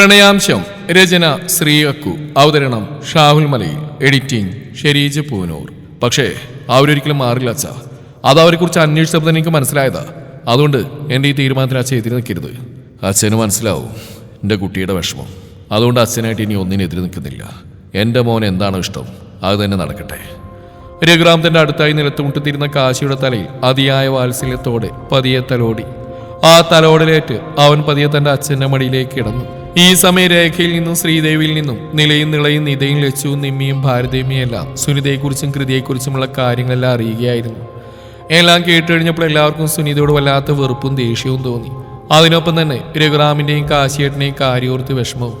പ്രണയാംശം രചന ശ്രീ അക്കു. അവതരണം ഷാഹുൽ മലയിൽ. എഡിറ്റിംഗ് ഷെരീജ് പൂനൂർ. പക്ഷേ അവരൊരിക്കലും മാറില്ല അച്ഛ. അത് അവരെക്കുറിച്ച് അന്വേഷിച്ചപ്പോൾ തന്നെ എനിക്ക് മനസ്സിലായതാ. അതുകൊണ്ട് എന്റെ ഈ തീരുമാനത്തിന് അച്ഛൻ എതിരെ നിൽക്കരുത്. അച്ഛന് മനസ്സിലാവും എന്റെ കുട്ടിയുടെ വിഷമം. അതുകൊണ്ട് അച്ഛനായിട്ട് ഇനി ഒന്നിനും എതിര് നിൽക്കുന്നില്ല. എന്റെ മോൻ എന്താണോ ഇഷ്ടം അത് തന്നെ നടക്കട്ടെ. രഘുറാമത്തിന്റെ അടുത്തായി നിലത്തുമുട്ടുത്തിരുന്ന കാശിയുടെ തലയിൽ അതിയായ വാത്സല്യത്തോടെ പതിയെ തലോടി. ആ തലോടലേറ്റ് അവൻ പതിയെ തന്റെ അച്ഛന്റെ മടിയിലേക്ക് കിടന്നു. ഈ സമയരേഖയിൽ നിന്നും ശ്രീദേവിയിൽ നിന്നും നിലയും നിളയും നിതയും ലച്ചുവും നിമ്മിയും ഭാരതേമിയും എല്ലാം സുനിതയെക്കുറിച്ചും കൃതിയെക്കുറിച്ചുമുള്ള കാര്യങ്ങളെല്ലാം അറിയുകയായിരുന്നു. എല്ലാം കേട്ടുകഴിഞ്ഞപ്പോൾ എല്ലാവർക്കും സുനിതയോട് വല്ലാത്ത വെറുപ്പും ദേഷ്യവും തോന്നി. അതിനൊപ്പം തന്നെ രഘുറാമിന്റെയും കാശിയേട്ടനെയും കാര്യോർത്ത് വിഷമവും.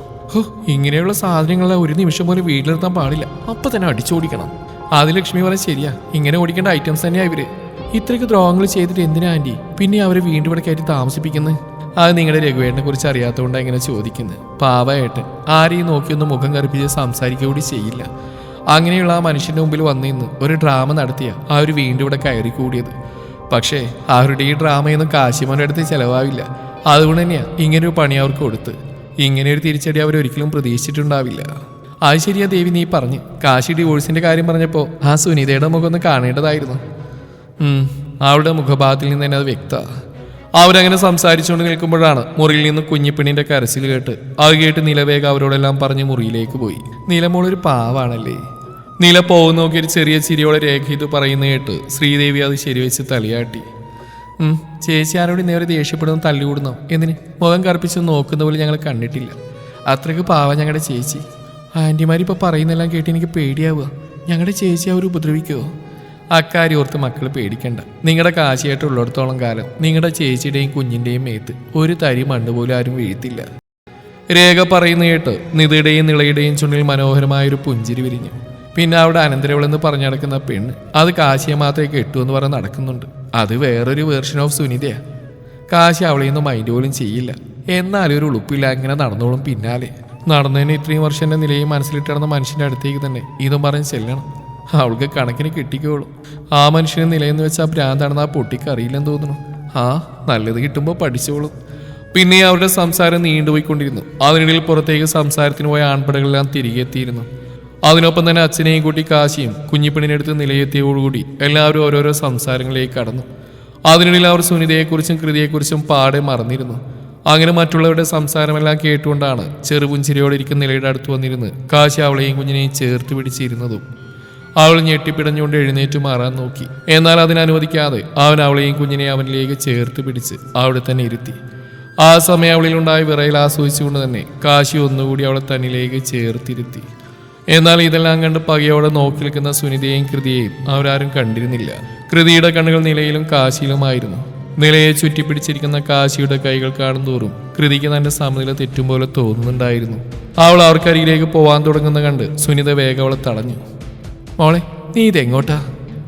ഇങ്ങനെയുള്ള സാധനങ്ങളെല്ലാം ഒരു നിമിഷം പോലും വീട്ടിലിരുത്താൻ പാടില്ല. അപ്പൊ തന്നെ അടിച്ചോടിക്കണം. അത് ലക്ഷ്മി പറഞ്ഞ ശരിയാ. ഇങ്ങനെ ഓടിക്കേണ്ട ഐറ്റംസ് തന്നെയാ ഇവർ. ഇത്രയ്ക്ക് ദ്രോഹങ്ങൾ ചെയ്തിട്ട് എന്തിനാ ആന്റി പിന്നെ അവരെ വീണ്ടും ഇവിടെ കയറ്റി താമസിപ്പിക്കുന്നത് അത് നിങ്ങളുടെ രഘുവേട്ടനെ കുറിച്ച് അറിയാത്തതുകൊണ്ടാണ് ഇങ്ങനെ ചോദിക്കുന്നത്. പാവയേട്ടൻ ആരെയും നോക്കിയൊന്നും മുഖം കറുപ്പിച്ച് സംസാരിക്കുക കൂടി ചെയ്യില്ല. അങ്ങനെയുള്ള ആ മനുഷ്യന്റെ മുമ്പിൽ വന്നിന്ന് ഒരു ഡ്രാമ നടത്തിയ ആ ഒരു വീണ്ടും ഇവിടെ കയറി കൂടിയത് പക്ഷേ അവരുടെ ഈ ഡ്രാമയൊന്നും കാശിമോന്റെ അടുത്ത് ചിലവാവില്ല. അതുകൊണ്ട് തന്നെയാണ് ഇങ്ങനെ ഒരു പണി അവർക്ക് കൊടുത്ത്. ഇങ്ങനെ ഒരു തിരിച്ചടി അവർ ഒരിക്കലും പ്രതീക്ഷിച്ചിട്ടുണ്ടാവില്ല. അത് ശരിയാ ദേവി നീ പറഞ്ഞ്. കാശി ഡിവോഴ്സിന്റെ കാര്യം പറഞ്ഞപ്പോൾ ആ സുനിതയുടെ മുഖം ഒന്ന് കാണേണ്ടതായിരുന്നു. അവളുടെ മുഖഭാഗത്തിൽ നിന്ന് തന്നെ അത് വ്യക്ത അവരങ്ങനെ സംസാരിച്ചുകൊണ്ട് നിൽക്കുമ്പോഴാണ് മുറിയിൽ നിന്ന് കുഞ്ഞിപ്പെണ്ണിന്റെ കരച്ചിൽ കേട്ട് അത് കേട്ട് നിലവേഗ അവരോടെല്ലാം പറഞ്ഞ് മുറിയിലേക്ക് പോയി. നിലമോളൊരു പാവാണല്ലേ? നില പോകുന്ന നോക്കി ഒരു ചെറിയ ചിരിയോടെ രേഖ ഇത് പറയുന്ന കേട്ട് ശ്രീദേവി അത് ശരിവെച്ച് തലയാട്ടി. ചേച്ചി ആരോട് നേരെ ദേഷ്യപ്പെടുന്നു തല്ലുകൂടുന്നോ? എന്തിന്? മുഖം കറുപ്പിച്ച് നോക്കുന്ന പോലെ ഞങ്ങൾ കണ്ടിട്ടില്ല. അത്രയ്ക്ക് പാവ ഞങ്ങളുടെ ചേച്ചി. ആന്റിമാരിപ്പോൾ പറയുന്നെല്ലാം കേട്ട് എനിക്ക് പേടിയാവുക. ഞങ്ങളുടെ ചേച്ചി അവർ ഉപദ്രവിക്കുമോ അക്കാര്യം ഓർത്ത് മക്കൾ പേടിക്കണ്ട. നിങ്ങളുടെ കാശിയായിട്ട് ഉള്ളിടത്തോളം കാലം നിങ്ങളുടെ ചേച്ചിയുടെയും കുഞ്ഞിന്റെയും മേത്ത് ഒരു തരി മണ്ണ് പോലും ആരും വീഴ്ത്തില്ല. രേഖ പറയുന്ന കേട്ട് നിധിയുടെയും നിളയുടെയും ചുണ്ടിൽ മനോഹരമായ ഒരു പുഞ്ചിരി വിരിഞ്ഞു. പിന്നെ അവിടെ അനന്തരവളെന്ന് പറഞ്ഞു നടക്കുന്ന പെണ്ണ് അത് കാശിയെ മാത്രമേ കെട്ടു എന്ന് പറഞ്ഞ് നടക്കുന്നുണ്ട്. അത് വേറൊരു വേർഷൻ ഓഫ് സുനിതയാണ് കാശി അവളെ ഒന്നും മൈൻഡ് പോലും ചെയ്യില്ല. എന്നാലും ഒരു ഉളുപ്പില്ല അങ്ങനെ നടന്നോളും പിന്നാലെ. നടന്നതിന് ഇത്രയും വർഷം എന്റെ നിലയും മനസ്സിലിട്ട് നടന്ന മനുഷ്യന്റെ അടുത്തേക്ക് തന്നെ ഇതും പറഞ്ഞ് ചെല്ലണം. അവൾക്ക് കണക്കിന് കിട്ടിക്കോളൂ. ആ മനുഷ്യന് നിലയെന്ന് വെച്ചാൽ ഭ്രാന്താണെന്ന് ആ പൊട്ടിക്ക് അറിയില്ലെന്ന് തോന്നുന്നു. ആ നല്ലത് കിട്ടുമ്പോൾ പഠിച്ചോളും. പിന്നെ അവരുടെ സംസാരം നീണ്ടുപോയിക്കൊണ്ടിരുന്നു. അതിനിടയിൽ പുറത്തേക്ക് സംസാരത്തിന് പോയ ആൺപടകളെല്ലാം തിരികെ എത്തിയിരുന്നു. അതിനൊപ്പം തന്നെ അച്ഛനെയും കൂട്ടി കാശിയും കുഞ്ഞിപ്പെണ്ണിനടുത്ത് നിലയെത്തിയോടുകൂടി എല്ലാവരും ഓരോരോ സംസാരങ്ങളിലേക്ക് കടന്നു. അതിനിടയിൽ അവർ സുനിതയെക്കുറിച്ചും കൃതിയെക്കുറിച്ചും പാടെ മറന്നിരുന്നു. അങ്ങനെ മറ്റുള്ളവരുടെ സംസാരമെല്ലാം കേട്ടുകൊണ്ടാണ് ചെറുപുഞ്ചിരിയോടെ ഇരിക്കുന്ന നിലയുടെ അടുത്ത് വന്നിരുന്ന് കാശി അവളെയും കുഞ്ഞിനെയും ചേർത്ത് പിടിച്ചിരുന്നതും. അവൾ ഞെട്ടിപ്പിടഞ്ഞുകൊണ്ട് എഴുന്നേറ്റ് മാറാൻ നോക്കി. എന്നാൽ അതിനനുവദിക്കാതെ അവൻ അവളെയും കുഞ്ഞിനെ അവനിലേക്ക് ചേർത്ത് പിടിച്ച് അവിടെ തന്നെ ഇരുത്തി. ആ സമയം അവളിലുണ്ടായ വിറയിൽ ആസ്വദിച്ചുകൊണ്ട് തന്നെ കാശി ഒന്നുകൂടി അവളെ തന്നിലേക്ക് ചേർത്തിരുത്തി. എന്നാൽ ഇതെല്ലാം കണ്ട് പകയോടെ നോക്കി നിൽക്കുന്ന സുനിതയെയും കൃതിയെയും അവരാരും കണ്ടിരുന്നില്ല. കൃതിയുടെ കണ്ണുകൾ നിലയിലും കാശിയിലുമായിരുന്നു. നിലയെ ചുറ്റിപ്പിടിച്ചിരിക്കുന്ന കാശിയുടെ കൈകൾ കാണും തോറും കൃതിക്ക് തന്റെ സമനില തെറ്റും പോലെ തോന്നുന്നുണ്ടായിരുന്നു. അവൾ അവർക്കരികിലേക്ക് പോവാൻ തുടങ്ങുന്ന കണ്ട് സുനിത വേഗം അവളെ തടഞ്ഞു. മോളെ നീ ഇതെങ്ങോട്ടാ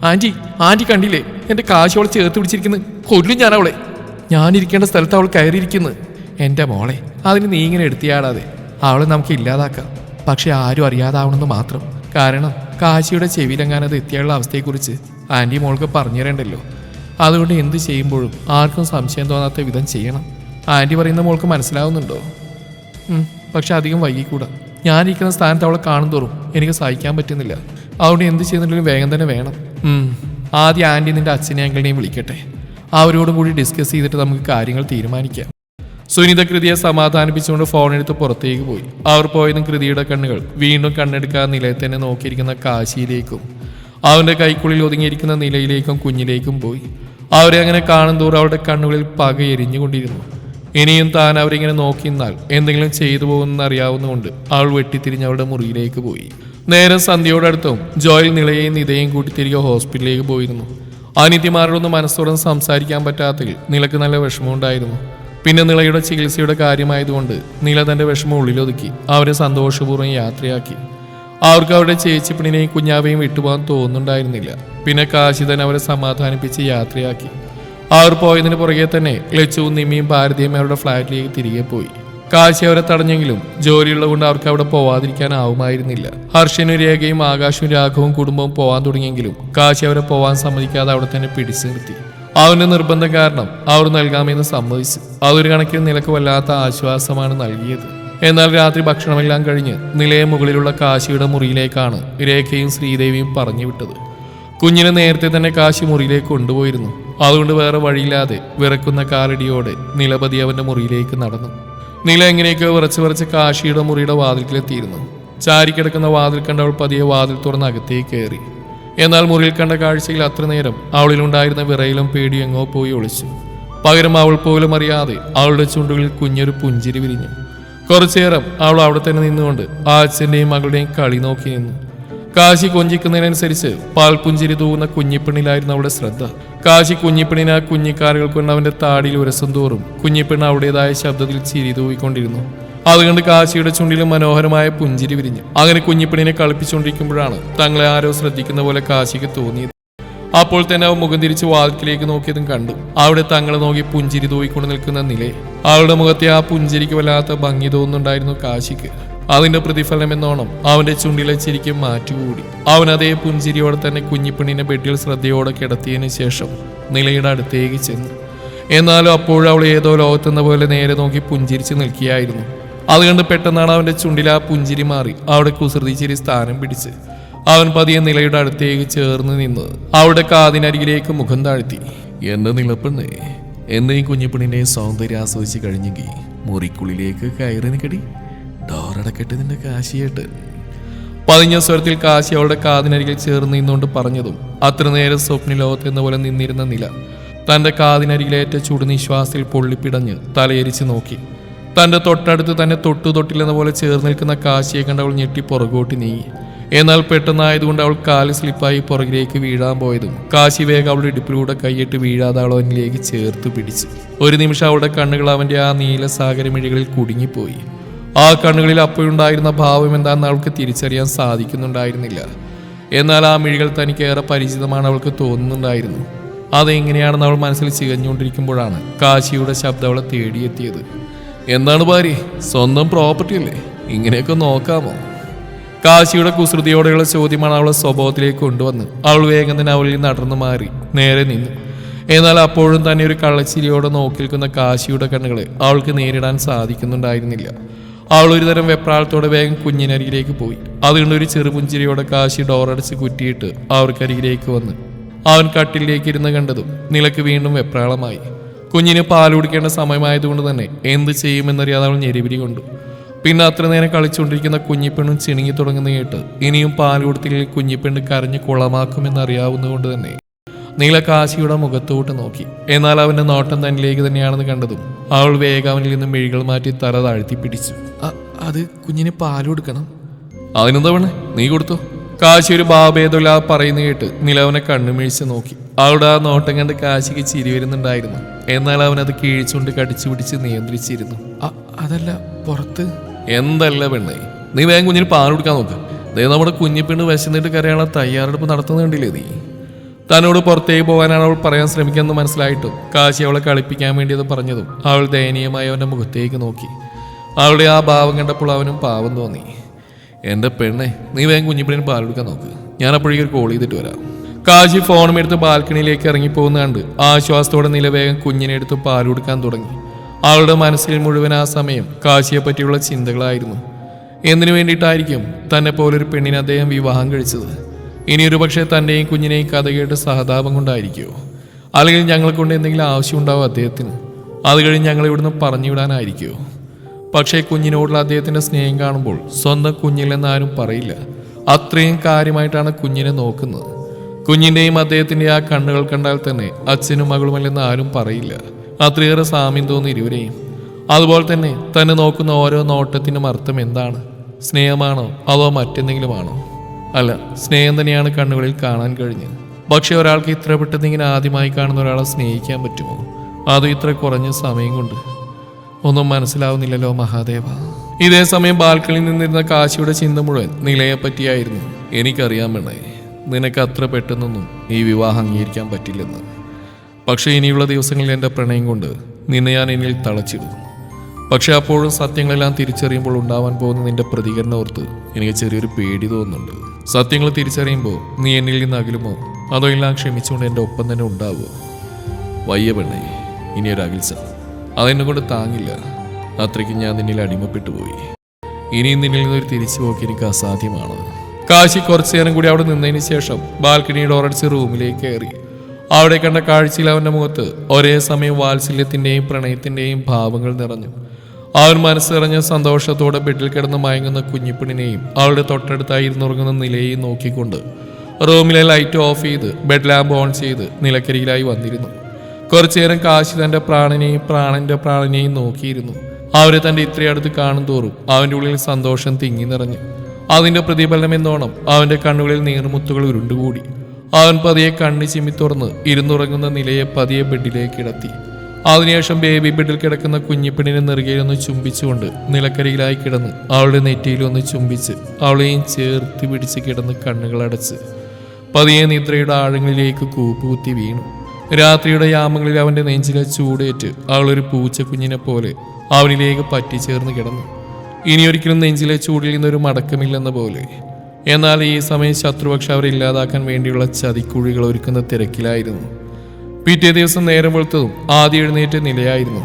ആന്റി ആന്റി കണ്ടില്ലേ? എന്റെ കാശ് അവളെ ചേർത്ത് പിടിച്ചിരിക്കുന്നത് കൊല്ലും ഞാൻ അവളെ. ഞാനിരിക്കേണ്ട സ്ഥലത്ത് അവൾ കയറിയിരിക്കുന്നത് എന്റെ മോളെ അതിന് നീ ഇങ്ങനെ എടുത്തിയാടാതെ അവളെ നമുക്ക് ഇല്ലാതാക്കാം. പക്ഷെ ആരും അറിയാതാവണമെന്ന് മാത്രം. കാരണം കാശിയുടെ ചെവിയിലെങ്ങാനത് എത്തിയുള്ള അവസ്ഥയെക്കുറിച്ച് ആന്റി മോൾക്ക് പറഞ്ഞു തരേണ്ടല്ലോ അതുകൊണ്ട് എന്ത് ചെയ്യുമ്പോഴും ആർക്കും സംശയം തോന്നാത്ത വിധം ചെയ്യണം. ആന്റി പറയുന്ന മോൾക്ക് മനസ്സിലാവുന്നുണ്ടോ? പക്ഷെ അധികം വൈകിക്കൂടാ. ഞാനിരിക്കുന്ന സ്ഥാനത്ത് അവളെ കാണും തോറും എനിക്ക് സഹിക്കാൻ പറ്റുന്നില്ല. അതുകൊണ്ട് എന്ത് ചെയ്യുന്നുണ്ടെങ്കിലും വേഗം തന്നെ വേണം. ആദ്യം ആന്റി നിന്റെ അച്ഛനെയും അങ്കിളിനെയും വിളിക്കട്ടെ. അവരോടും കൂടി ഡിസ്കസ് ചെയ്തിട്ട് നമുക്ക് കാര്യങ്ങൾ തീരുമാനിക്കാം. സുനിത കൃതിയെ സമാധാനിപ്പിച്ചുകൊണ്ട് ഫോൺ എടുത്ത് പുറത്തേക്ക് പോയി. അവർ പോയതും കൃതിയുടെ കണ്ണുകൾ വീണ്ടും കണ്ണെടുക്കാതെ നിലയിൽ തന്നെ നോക്കിയിരിക്കുന്ന കാശിയിലേക്കും അവന്റെ കൈക്കുള്ളിൽ ഒതുങ്ങിയിരിക്കുന്ന നിലയിലേക്കും കുഞ്ഞിലേക്കും പോയി. അവരെ അങ്ങനെ കാണും തോറും അവരുടെ കണ്ണുകളിൽ പക എരിഞ്ഞുകൊണ്ടിരുന്നു. ഇനിയും താൻ അവരിങ്ങനെ നോക്കി നിന്നാൽ എന്തെങ്കിലും ചെയ്തു പോകുമെന്ന് അറിയാവുന്നതുകൊണ്ട് അവൾ വെട്ടിത്തിരിഞ്ഞ് അവളുടെ മുറിയിലേക്ക് പോയി. നേരം സന്ധ്യയോടടുത്തും ജോയിൽ നിളയെയും നിതയും കൂട്ടി തിരികെ ഹോസ്പിറ്റലിലേക്ക് പോയിരുന്നു. അനിത്യമാരോടൊന്നും മനസ്സോടെ സംസാരിക്കാൻ പറ്റാത്തതിൽ നിലയ്ക്ക് നല്ല വിഷമമുണ്ടായിരുന്നു. പിന്നെ നിളയുടെ ചികിത്സയുടെ കാര്യമായതുകൊണ്ട് നില തന്റെ വിഷമം ഉള്ളിലൊതുക്കി അവരെ സന്തോഷപൂർവം യാത്രയാക്കി. അവർക്ക് അവരുടെ ചേച്ചിപ്പിണിനെയും കുഞ്ഞാവെയും വിട്ടുപോകാൻ തോന്നുന്നുണ്ടായിരുന്നില്ല. പിന്നെ കാശിതൻ അവരെ സമാധാനിപ്പിച്ച് യാത്രയാക്കി. അവർ പോയതിന് പുറകെ തന്നെ ലച്ചുവും നിമ്മിയും ഭാരതിയും അവരുടെ ഫ്ലാറ്റിലേക്ക് തിരികെ പോയി. കാശി അവരെ തടഞ്ഞെങ്കിലും ജോലിയുള്ളതുകൊണ്ട് അവർക്ക് അവിടെ പോവാതിരിക്കാനാവുമായിരുന്നില്ല. ഹർഷനും രേഖയും ആകാശവും രാഘവും കുടുംബവും പോവാൻ തുടങ്ങിയെങ്കിലും കാശി അവരെ പോവാൻ സമ്മതിക്കാതെ അവിടെ തന്നെ പിടിച്ചു നിർത്തി. അവന്റെ നിർബന്ധം കാരണം അവർ നൽകാമെന്ന് സമ്മതിച്ചു. അതൊരു കണക്കിന് നിലയ്ക്ക് വല്ലാത്ത ആശ്വാസമാണ് നൽകിയത്. എന്നാൽ രാത്രി ഭക്ഷണമെല്ലാം കഴിഞ്ഞ് നിലയ മുകളിലുള്ള കാശിയുടെ മുറിയിലേക്കാണ് രേഖയും ശ്രീദേവിയും പറഞ്ഞു വിട്ടത് കുഞ്ഞിനെ നേരത്തെ തന്നെ കാശി മുറിയിലേക്ക് കൊണ്ടുപോയിരുന്നു. അതുകൊണ്ട് വേറെ വഴിയില്ലാതെ വിറക്കുന്ന കാലടിയോടെ നിലപതി അവന്റെ മുറിയിലേക്ക് നടന്നു. നില എങ്ങനെയൊക്കെ വിറച്ച് വിറച്ച് കാശിയുടെ മുറിയുടെ വാതിൽക്കിലെത്തിയിരുന്നു. ചാരിക്കിടക്കുന്ന വാതിൽ കണ്ടവൾ പതിയെ വാതിൽ തുറന്ന് അകത്തേക്ക് കയറി. എന്നാൽ മുറിയിൽ കണ്ട കാഴ്ചയിൽ അത്ര നേരം അവളിലുണ്ടായിരുന്ന വിറയിലും പേടിയും എങ്ങോ പോയി ഒളിച്ചു. പകരം അവൾ പോലും അറിയാതെ അവളുടെ ചുണ്ടുകളിൽ കുഞ്ഞൊരു പുഞ്ചിരി വിരിഞ്ഞു. കുറച്ചേരം അവൾ അവിടെ തന്നെ നിന്നുകൊണ്ട് ആ അച്ഛന്റെയും മകളുടെയും കളി നോക്കി നിന്നു. കാശി കൊഞ്ചിക്കുന്നതിനനുസരിച്ച് പാൽപുഞ്ചിരി തൂവുന്ന കുഞ്ഞിപ്പെണ്ണിലായിരുന്നു അവളുടെ ശ്രദ്ധ. കാശി കുഞ്ഞിപ്പെണ്ണിനെ ആ കുഞ്ഞിക്കാറുകൾ കൊണ്ട് അവന്റെ താടിയിൽ ഉരസം തോറും കുഞ്ഞിപ്പെണ്ണ് അവളുടേതായ ശബ്ദത്തിൽ ചിരി തൂവിക്കൊണ്ടിരുന്നു. അതുകൊണ്ട് കാശിയുടെ ചുണ്ടിലും മനോഹരമായ പുഞ്ചിരി വിരിഞ്ഞു അങ്ങനെ കുഞ്ഞിപ്പെണ്ണിനെ കളിപ്പിച്ചുകൊണ്ടിരിക്കുമ്പോഴാണ് തങ്ങളെ ആരോ ശ്രദ്ധിക്കുന്ന പോലെ കാശിക്ക് തോന്നിയത്. അപ്പോൾ തന്നെ അവ മുഖം തിരിച്ച് വാതിൽക്കിലേക്ക് നോക്കിയതും കണ്ടു. അവിടെ തങ്ങളെ നോക്കി പുഞ്ചിരി തൂവിക്കൊണ്ട് നിൽക്കുന്ന നിലയെ അവളുടെ മുഖത്തെ ആ പുഞ്ചിരിക്ക് വല്ലാത്ത ഭംഗി തോന്നുന്നുണ്ടായിരുന്നു കാശിക്ക്. അതിന്റെ പ്രതിഫലം എന്നോണം അവന്റെ ചുണ്ടിലെ ചിരിക്ക് മാറ്റുകൂടി. അവൻ അതേ പുഞ്ചിരിയോടെ തന്നെ കുഞ്ഞിപ്പെണ്ണിനെ ബെഡിൽ ശ്രദ്ധയോടെ കിടത്തിയതിനു ശേഷം നിലയുടെ അടുത്തേക്ക് ചെന്നു. എന്നാലും അപ്പോഴും അവൾ ഏതോ ലോകത്തെന്ന പോലെ നേരെ നോക്കി പുഞ്ചിരിച്ച് നിൽക്കുകയായിരുന്നു. അത് കണ്ട് പെട്ടെന്നാണ് അവന്റെ ചുണ്ടിൽ ആ പുഞ്ചിരി മാറി അവിടെ കുസൃതി ചിരി സ്ഥാനം പിടിച്ച് അവൻ പതിയെ നിലയുടെ അടുത്തേക്ക് ചേർന്ന് നിന്ന് അവളുടെ കാതിനരികിലേക്ക് മുഖം താഴ്ത്തി. എന്റെ നിലപ്പെണ്ണേ എന്നെയും കുഞ്ഞിപ്പെണ്ണിനെ സൗന്ദര്യം ആസ്വദിച്ച് കഴിഞ്ഞെങ്കിൽ മുറിക്കുള്ളിലേക്ക് കയറി നിക്കടി. ഡോറടക്കട്ടെ നിന്റെ കാശിയേട്ട് പതിഞ്ഞ സ്വരത്തിൽ കാശി അവളുടെ കാതിനരികിൽ ചേർന്ന് നിന്നുകൊണ്ട് പറഞ്ഞതും അത്ര നേരം സ്വപ്ന ലോകത്ത് എന്ന പോലെ നിന്നിരുന്ന നില. തന്റെ കാതിനരികിലേറ്റ ചുടുനിശ്വാസത്തിൽ പൊള്ളിപ്പിടഞ്ഞ് തലയരിച്ച് നോക്കി. തന്റെ തൊട്ടടുത്ത് തന്നെ തൊട്ടു തൊട്ടില്ലെന്ന പോലെ ചേർന്ന് നിൽക്കുന്ന കാശിയെ കണ്ട് അവൾ ഞെട്ടി പുറകോട്ട് നീങ്ങി. എന്നാൽ പെട്ടെന്നായതുകൊണ്ട് അവൾ കാൽ സ്ലിപ്പായി പുറകിലേക്ക് വീഴാൻ പോയതും കാശി വേഗം അവളുടെ ഇടുപ്പിലൂടെ കൈയിട്ട് വീഴാതെ അവൾ അവനിലേക്ക് ചേർത്ത് പിടിച്ചു. ഒരു നിമിഷം അവളുടെ കണ്ണുകൾ അവന്റെ ആ നീല സാഗരമിഴികളിൽ കുടുങ്ങിപ്പോയി. ആ കണ്ണുകളിൽ അപ്പോഴുണ്ടായിരുന്ന ഭാവം എന്താണെന്ന് അവൾക്ക് തിരിച്ചറിയാൻ സാധിക്കുന്നുണ്ടായിരുന്നില്ല. എന്നാൽ ആ മിഴികൾ തനിക്കേറെ പരിചിതമാണ് അവൾക്ക് തോന്നുന്നുണ്ടായിരുന്നു. അതെങ്ങനെയാണെന്ന് അവൾ മനസ്സിൽ ചികഞ്ഞുകൊണ്ടിരിക്കുമ്പോഴാണ് കാശിയുടെ ശബ്ദം അവളെ തേടിയെത്തിയത്. എന്താണ് ഭാര്യ? സ്വന്തം പ്രോപ്പർട്ടി അല്ലേ? ഇങ്ങനെയൊക്കെ നോക്കാമോ? കാശിയുടെ കുസൃതിയോടെയുള്ള ചോദ്യമാണ് അവളെ സ്വഭാവത്തിലേക്ക് കൊണ്ടുവന്ന് അവൾ വേഗം തന്നെ അവളിൽ നടന്നു മാറി നേരെ നിന്നു. എന്നാൽ അപ്പോഴും തന്നെ ഒരു കള്ളച്ചിരിയോടെ നോക്കി നിൽക്കുന്ന കാശിയുടെ കണ്ണുകളെ അവൾക്ക് നേരിടാൻ സാധിക്കുന്നുണ്ടായിരുന്നില്ല. അവൾ ഒരു തരം വെപ്രാളത്തോടെ വേഗം കുഞ്ഞിനരികിലേക്ക് പോയി. അതുകൊണ്ട് ഒരു ചെറുപുഞ്ചിരിയോടെ കാശി ഡോറടച്ച് കുറ്റിയിട്ട് അവർക്കരികിലേക്ക് വന്ന്. അവൻ കട്ടിലേക്ക് ഇരുന്ന് കണ്ടതും നിലയ്ക്ക് വീണ്ടും വെപ്രാളമായി. കുഞ്ഞിന് പാൽ കുടിക്കേണ്ട സമയമായതുകൊണ്ട് തന്നെ എന്ത് ചെയ്യുമെന്നറിയാതെ അവൾ ഞെരിപിരി കൊണ്ടു. പിന്നെ അത്ര നേരം കളിച്ചുകൊണ്ടിരിക്കുന്ന കുഞ്ഞിപ്പെണ്ണും ചിണുങ്ങി തുടങ്ങുന്ന കേട്ട് ഇനിയും പാൽ കൊടുത്തില്ലെങ്കിൽ കുഞ്ഞിപ്പെണ്ണ് കരഞ്ഞ് കുളമാക്കുമെന്നറിയാവുന്നതുകൊണ്ട് തന്നെ നീല കാശിയുടെ മുഖത്തോട്ട് നോക്കി. എന്നാൽ അവന്റെ നോട്ടം തന്നിലേക്ക് തന്നെയാണെന്ന് കണ്ടതും അവൾ വേഗം അവനിൽ നിന്ന് മെഴികൾ മാറ്റി തല താഴ്ത്തി പിടിച്ചു. അത് കുഞ്ഞിന് പാൽ കൊടുക്കണം. അതിനെന്താ വേണേ നീ കൊടുത്തോ? കാശി ഒരു ഭാവഭേദമില്ലാതെ പറയുന്ന കേട്ട് നിലവനെ കണ്ണുമീഴ്ച നോക്കി. അവളുടെ ആ നോട്ടം കണ്ട് കാശിക്ക് ചിരി വരുന്നുണ്ടായിരുന്നു. എന്നാൽ അവൻ അത് കീഴ്ച്ചുകൊണ്ട് കടിച്ചു പിടിച്ച് നിയന്ത്രിച്ചിരുന്നു. അതല്ല പുറത്ത്. എന്തല്ല പെണ്ണേ? നീ വേഗം കുഞ്ഞിന് പാൽ കൊടുക്കാൻ നോക്ക്. ദേ നമ്മുടെ കുഞ്ഞിപ്പെണ്ണ് വിശന്നിട്ട് കരയാനുള്ള തയ്യാറെടുപ്പ് നടത്തുന്നുണ്ടല്ലേ നീ? തന്നോട് പുറത്തേക്ക് പോകാനാണ് അവൾ പറയാൻ ശ്രമിക്കുന്നത് മനസ്സിലായിട്ടും കാശി അവളെ കളിപ്പിക്കാൻ വേണ്ടിയത് പറഞ്ഞതും അവൾ ദയനീയമായി അവന്റെ മുഖത്തേക്ക് നോക്കി. അവളുടെ ആ ഭാവം കണ്ടപ്പോൾ അവനും പാവം തോന്നി. എന്റെ പെണ്ണെ നീ വേഗം കുഞ്ഞിപ്പെണ്ണിന് പാലെടുക്കാൻ നോക്ക്. ഞാൻ അപ്പോഴേക്കും കോൾ ചെയ്തിട്ട് വരാം. കാശി ഫോണും എടുത്ത് ബാൽക്കണിയിലേക്ക് ഇറങ്ങിപ്പോകുന്ന കണ്ട് ആശ്വാസത്തോടെ നില വേഗം കുഞ്ഞിനെ എടുത്ത് പാൽ കൊടുക്കാൻ തുടങ്ങി. അവളുടെ മനസ്സിൽ മുഴുവൻ ആ സമയം കാശിയെ പറ്റിയുള്ള ചിന്തകളായിരുന്നു. എന്തിനു വേണ്ടിയിട്ടായിരിക്കും തന്നെ പോലൊരു പെണ്ണിനെ അദ്ദേഹം വിവാഹം കഴിച്ചത്? ഇനി ഒരു പക്ഷേ തന്റെയും കുഞ്ഞിനെയും കഥ കേട്ട് സഹതാപം കൊണ്ടായിരിക്കുമോ അല്ലെങ്കിൽ ഞങ്ങളെ കൊണ്ട് എന്തെങ്കിലും ആവശ്യം ഉണ്ടാവും അദ്ദേഹത്തിന്? അത് കഴിഞ്ഞ് ഞങ്ങൾ ഇവിടുന്ന് പറഞ്ഞു വിടാനായിരിക്കുമോ പക്ഷേ കുഞ്ഞിനോടുള്ള അദ്ദേഹത്തിന്റെ സ്നേഹം കാണുമ്പോൾ സ്വന്തം കുഞ്ഞില്ലെന്ന് ആരും പറയില്ല. അത്രയും കാര്യമായിട്ടാണ് കുഞ്ഞിനെ നോക്കുന്നത്. കുഞ്ഞിന്റെയും അദ്ദേഹത്തിന്റെ ആ കണ്ണുകൾ കണ്ടാൽ തന്നെ അച്ഛനും മകളുമല്ലെന്ന് ആരും പറയില്ല. അത്രയേറെ സാമ്യം തോന്നി ഇരുവരെയും. അതുപോലെ തന്നെ തന്നെ നോക്കുന്ന ഓരോ നോട്ടത്തിനും അർത്ഥം എന്താണ്? സ്നേഹമാണോ? അതോ മറ്റെന്തെങ്കിലുമാണോ? അല്ല സ്നേഹം തന്നെയാണ് കണ്ണുകളിൽ കാണാൻ കഴിഞ്ഞത്. പക്ഷെ ഒരാൾക്ക് ഇത്ര പെട്ടെന്ന് ഇങ്ങനെ ആദ്യമായി കാണുന്ന ഒരാളെ സ്നേഹിക്കാൻ പറ്റുമോ? അതും ഇത്ര കുറഞ്ഞ സമയം കൊണ്ട്. ഒന്നും മനസ്സിലാവുന്നില്ലല്ലോ മഹാദേവ. ഇതേ സമയം ബാൽക്കണിയിൽ നിന്നിരുന്ന കാശിയുടെ ചിന്ത മുഴുവൻ നിലയെ പറ്റിയായിരുന്നു എനിക്കറിയാൻ വേണേ നിനക്ക് അത്ര പെട്ടെന്നൊന്നും ഈ വിവാഹം അംഗീകരിക്കാൻ പറ്റില്ലെന്ന്. പക്ഷേ ഇനിയുള്ള ദിവസങ്ങളിൽ എന്റെ പ്രണയം കൊണ്ട് നിന്നെ ഞാൻ എന്നിൽ തളച്ചിടും പക്ഷെ അപ്പോഴും സത്യങ്ങളെല്ലാം തിരിച്ചറിയുമ്പോൾ ഉണ്ടാവാൻ പോകുന്ന നിന്റെ പ്രതികരണം ഓർത്ത് എനിക്ക് ചെറിയൊരു പേടി തോന്നുന്നുണ്ട്. സത്യങ്ങൾ തിരിച്ചറിയുമ്പോൾ നീ എന്നിൽ നിന്ന് അകലുമോ? അതോ എല്ലാം ക്ഷമിച്ചുകൊണ്ട് എന്റെ ഒപ്പം തന്നെ ഉണ്ടാവുമോ? വയ്യ പെണ്ണേ ഇനി ഒരു അകിൽസ അതെന്നെ കൊണ്ട് താങ്ങില്ല. അത്രയ്ക്ക് ഞാൻ നിന്നിൽ അടിമപ്പെട്ടു പോയി ഇനിയും നിന്നിൽ നിന്നൊരു തിരിച്ചുപോക്ക് എനിക്ക് അസാധ്യമാണ്. കാശി കുറച്ചു നേരം കൂടി അവിടെ നിന്നതിന് ശേഷം ബാൽക്കണി ഡോറടിച്ച് റൂമിലേക്ക് കയറി. അവിടെ കണ്ട കാഴ്ചയിൽ അവന്റെ മുഖത്ത് ഒരേ സമയം വാത്സല്യത്തിന്റെയും പ്രണയത്തിന്റെയും ഭാവങ്ങൾ നിറഞ്ഞു. അവൻ മനസ്സിറഞ്ഞ സന്തോഷത്തോടെ ബെഡിൽ കിടന്ന് മയങ്ങുന്ന കുഞ്ഞിപ്പിണിനെയും അവളുടെ തൊട്ടടുത്തായി ഇരുന്നുറങ്ങുന്ന നിലയെയും നോക്കിക്കൊണ്ട് റൂമിലെ ലൈറ്റ് ഓഫ് ചെയ്ത് ബെഡ് ലാമ്പ് ഓൺ ചെയ്ത് നിലക്കരിയിലായി വന്നിരുന്നു. കുറച്ചു നേരം കാശി തന്റെ പ്രാണനെയും പ്രാണന്റെ പ്രാണനെയും നോക്കിയിരുന്നു. അവരെ തന്റെ ഇത്രയടുത്ത് കാണും തോറും അവന്റെ ഉള്ളിൽ സന്തോഷം തിങ്ങി നിറഞ്ഞു. അതിന്റെ പ്രതിഫലനം എന്നോണം അവന്റെ കണ്ണുകളിൽ നീർമുത്തുകൾ ഉരുണ്ടുകൂടി. അവൻ പതിയെ കണ്ണു ചിമ്മി തുറന്ന് ഇരുന്നുറങ്ങുന്ന നിലയെ പതിയെ ബെഡിലേക്ക് കിടത്തി അതിനുശേഷം ബേബി ബെഡിൽ കിടക്കുന്ന കുഞ്ഞിപ്പെണ്ണിനെ നെറുകയിലൊന്ന് ചുംബിച്ചുകൊണ്ട് നിലക്കരയിലായി കിടന്ന് അവളുടെ നെറ്റിയിലൊന്ന് ചുംബിച്ച് അവളെയും ചേർത്ത് പിടിച്ച് കിടന്ന് കണ്ണുകളടച്ച് പതിയെ നിദ്രയുടെ ആഴങ്ങളിലേക്ക് കൂപ്പുകുത്തി വീണു. രാത്രിയുടെ യാമങ്ങളിൽ അവന്റെ നെഞ്ചിലെ ചൂടേറ്റ് അവളൊരു പൂച്ചക്കുഞ്ഞിനെ പോലെ അവനിലേക്ക് പറ്റിച്ചേർന്ന് കിടന്നു. ഇനിയൊരിക്കലും നെഞ്ചിലെ ചൂടിൽ നിന്നൊരു മടക്കമില്ലെന്ന പോലെ. എന്നാൽ ഈ സമയം ശത്രുപക്ഷ അവരെ ഇല്ലാതാക്കാൻ വേണ്ടിയുള്ള ചതിക്കുഴികൾ ഒരുക്കുന്ന തിരക്കിലായിരുന്നു. പിറ്റേ ദിവസം നേരം വെളുത്തതും ആദ്യം എഴുന്നേറ്റ് നിലയായിരുന്നു.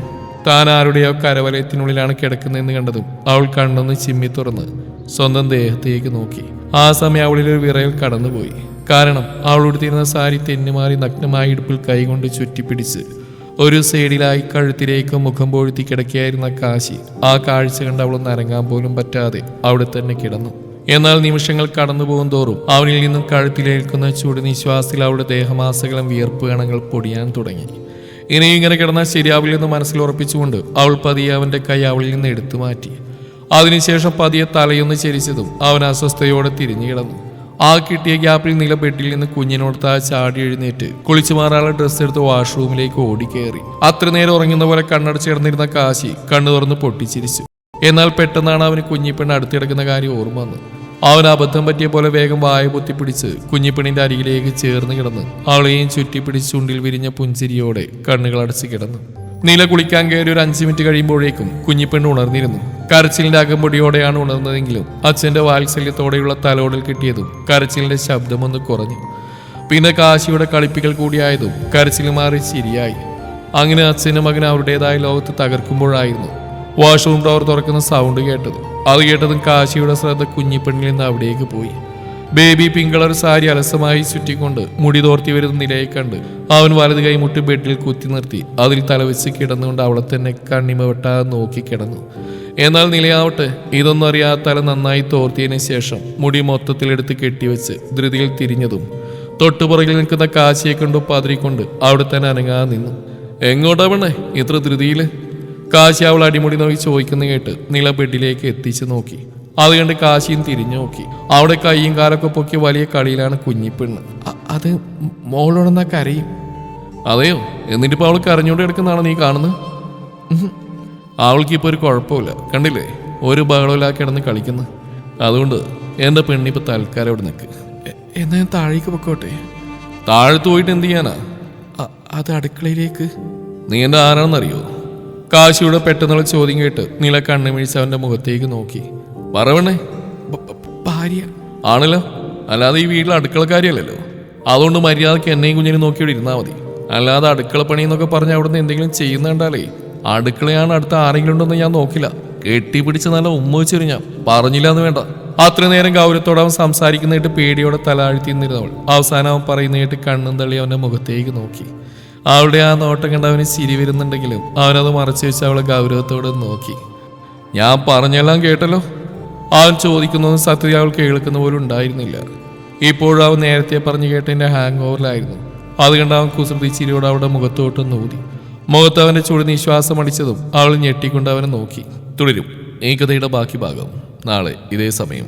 താൻ ആരുടെയോ കരവലയത്തിനുള്ളിലാണ് കിടക്കുന്നതെന്ന് കണ്ടതും അവൾ കണ്ണൊന്ന് ചിമ്മി തുറന്ന് സ്വന്തം ദേഹത്തേക്ക് നോക്കി. ആ സമയം അവളിൽ ഒരു വിറയൽ കടന്നുപോയി. കാരണം അവൾ ഉടുത്തിരുന്ന സാരി തെന്നുമാറി നഗ്നമായ ഇടുപ്പിൽ കൈകൊണ്ട് ചുറ്റിപ്പിടിച്ച് ഒരു സൈഡിലായി കഴുത്തിലേക്ക് മുഖം പൊഴുത്തി കിടക്കിയായിരുന്ന കാശി ആ കാഴ്ച കണ്ട് അവളൊന്ന് അരങ്ങാൻ പോലും പറ്റാതെ അവിടെ തന്നെ കിടന്നു. എന്നാൽ നിമിഷങ്ങൾ കടന്നു പോകും തോറും അവനിൽ നിന്നും കഴുത്തിലേൽക്കുന്ന ചൂട് നിശ്വാസത്തിൽ അവളുടെ ദേഹമാസകലം വിയർപ്പ് കണങ്ങൾ പൊടിയാൻ തുടങ്ങി. ഇനിയും ഇങ്ങനെ കിടന്നാൽ ശരിയാവില്ലെന്ന് മനസ്സിൽ ഉറപ്പിച്ചുകൊണ്ട് അവൾ പതിയെ അവന്റെ കൈ അവളിൽ നിന്ന് എടുത്തു മാറ്റി. അതിനുശേഷം പതിയെ തലയൊന്ന് ചരിച്ചതും അവൻ അസ്വസ്ഥയോടെ തിരിഞ്ഞു കിടന്നു. ആ കിട്ടിയ ഗ്യാപ്പിൽ നില ബെഡിൽ നിന്ന് കുഞ്ഞിനോടത്ത് ആ ചാടി എഴുന്നേറ്റ് കുളിച്ചു മാറാനുള്ള ഡ്രസ്സ് എടുത്ത് വാഷ്റൂമിലേക്ക് ഓടിക്കയറി അത്ര നേരം ഉറങ്ങുന്ന പോലെ കണ്ണടച്ച് കിടന്നിരുന്ന കാശി കണ്ണു തുറന്ന് പൊട്ടിച്ചിരിച്ചു. എന്നാൽ പെട്ടെന്നാണ് അവന് കുഞ്ഞിപ്പെണ്ണ് അടുത്തിടക്കുന്ന കാര്യം ഓർമ്മ വന്നത്. അവൻ അബദ്ധം പറ്റിയ പോലെ വേഗം വായ പൊത്തിപ്പിടിച്ച് കുഞ്ഞിപ്പെണ്ണിന്റെ അരികിലേക്ക് ചേർന്ന് കിടന്ന് അവളെയും ചുറ്റിപ്പിടിച്ച് ചുണ്ടിൽ വിരിഞ്ഞ പുഞ്ചിരിയോടെ കണ്ണുകൾ അടച്ച് കിടന്നു. നീല കുളിക്കാൻ കയറി ഒരു അഞ്ചു മിനിറ്റ് കഴിയുമ്പോഴേക്കും കുഞ്ഞിപ്പെണ്ണ് ഉണർന്നിരുന്നു. കരച്ചിലിന്റെ അകമ്പൊടിയോടെയാണ് ഉണർന്നതെങ്കിലും അച്ഛന്റെ വാത്സല്യത്തോടെയുള്ള തലോടൽ കിട്ടിയതും കരച്ചിലിന്റെ ശബ്ദമൊന്ന് കുറഞ്ഞു. പിന്നെ കാശിയുടെ കളിപ്പികൾ കൂടിയായതും കരച്ചിൽ മാറി ചിരിയായി അങ്ങനെ അച്ഛനും മകനും അവരുടേതായ ലോകത്ത് തകർക്കുമ്പോഴായിരുന്നു വാഷ്റൂം ഡോർ തുറക്കുന്ന സൗണ്ട് കേട്ടത് അത് കേട്ടതും കാശിയുടെ ശ്രദ്ധ കുഞ്ഞിപ്പെണ്ണിൽ നിന്ന് അവിടേക്ക് പോയി. ബേബി പിങ്ക് കളർ സാരി അലസമായി ചുറ്റിക്കൊണ്ട് മുടി തോർത്തി വരുന്ന നിലയെ കണ്ട് അവൻ വലത് കൈ മുട്ടി ബെഡിൽ കുത്തി നിർത്തി. അതിൽ തലവെച്ച് കിടന്നുകൊണ്ട് അവളെ തന്നെ കണ്ണിമ വെട്ടാതെ നോക്കി കിടന്നു. എന്നാൽ നിലയാവട്ടെ ഇതൊന്നും അറിയാത്ത തല നന്നായി തോർത്തിയതിന് ശേഷം മുടി മൊത്തത്തിലെടുത്ത് കെട്ടിവെച്ച് ധൃതിയിൽ തിരിഞ്ഞതും തൊട്ടുപുറകിൽ നിൽക്കുന്ന കാശിയെ കൊണ്ട് പതിരിക്കൊണ്ട് അവിടെ തന്നെ അനങ്ങാതെ നിന്നു. എങ്ങോട്ടാ പെണ്ണേ? ഇത്ര ധൃതിയിൽ? കാശി അവൾ അടിമുടി നോക്കി ചോദിക്കുന്ന കേട്ട് നില ബെഡിലേക്ക് എത്തിച്ചു നോക്കി. അത് കണ്ട് കാശിയും തിരിഞ്ഞു നോക്കി. അവിടെ കൈയും കാലൊക്കെ പൊക്കി വലിയ കളിയിലാണ് കുഞ്ഞിപ്പെണ്ണ്. അത് മോളോടെന്നാ കരയും. അതെയോ? എന്നിട്ടിപ്പോ അവൾ കരഞ്ഞോണ്ട് കിടക്കുന്നതാണ് നീ കാണുന്നത്? അവൾക്ക് ഇപ്പോൾ ഒരു കുഴപ്പമില്ല. കണ്ടില്ലേ? ഒരു ബഹളമില്ലാതെ കിടന്ന് കളിക്കുന്നു. അതുകൊണ്ട് എന്റെ പെണ്ണിപ്പോൾ തൽക്കാലം അവിടെ നിൽക്ക് എന്നാ ഞാൻ താഴേക്ക് പൊക്കോട്ടെ? താഴത്ത് പോയിട്ട് എന്ത് ചെയ്യാനാ? അത് അടുക്കളയിലേക്ക്. നീ എന്റെ ആരാണെന്നറിയോ? കാശിയുടെ പെട്ടെന്നുള്ള ചോദ്യം കേട്ട് നില കണ്ണുമിഴിച്ച് അവന്റെ മുഖത്തേക്ക് നോക്കി. പറവണേ ഭാര്യ. ആണല്ലോ. അല്ലാതെ ഈ വീട്ടിൽ അടുക്കളക്കാരിയല്ലല്ലോ അതുകൊണ്ട് മര്യാദയ്ക്ക് എന്നെയും കുഞ്ഞിനെ നോക്കിയോടെ ഇരുന്നാൽ മതി. അല്ലാതെ അടുക്കള പണി എന്നൊക്കെ പറഞ്ഞ് അവിടുന്ന് എന്തെങ്കിലും ചെയ്യുന്നുണ്ടാലേ അടുക്കളയാണ് അടുത്ത ആരെങ്കിലും ഉണ്ടെന്ന് ഞാൻ നോക്കില്ല. കെട്ടിപ്പിടിച്ച് നല്ല ഉമ്മ വെച്ചൊരു ഞാൻ. പറഞ്ഞില്ല എന്ന് വേണ്ട. അത്ര നേരം ഗൗരവത്തോടെ അവൻ സംസാരിക്കുന്നതായിട്ട് പേടിയോടെ തലാഴ്ത്തി നിന്നിരുന്നവൾ. അവസാനം അവൻ പറയുന്നതായിട്ട് കണ്ണും തള്ളി അവന്റെ മുഖത്തേക്ക് നോക്കി. അവളുടെ ആ നോട്ടം കണ്ട് അവന് ചിരി വരുന്നുണ്ടെങ്കിലും അവനത് മറച്ചു വെച്ച് അവളെ ഗൗരവത്തോടെ നോക്കി. ഞാൻ പറഞ്ഞെല്ലാം കേട്ടല്ലോ. അവൻ ചോദിക്കുന്നതും സത്യത അവൾ കേൾക്കുന്ന പോലും ഉണ്ടായിരുന്നില്ല. ഇപ്പോഴും അവൻ നേരത്തെ പറഞ്ഞു കേട്ടതിന്റെ ഹാങ് ഓവറിലായിരുന്നു അത് കണ്ട് അവൻ കുസൃതി ചിരിയോടെ അവളുടെ മുഖത്തോട്ട് നോതി. മുഖത്ത് അവന്റെ ചൂട് നിശ്വാസം അടിച്ചതും അവൾ ഞെട്ടിക്കൊണ്ട് അവനെ നോക്കി. തുടരും. ഈ കഥയുടെ ബാക്കി ഭാഗം നാളെ ഇതേ സമയം.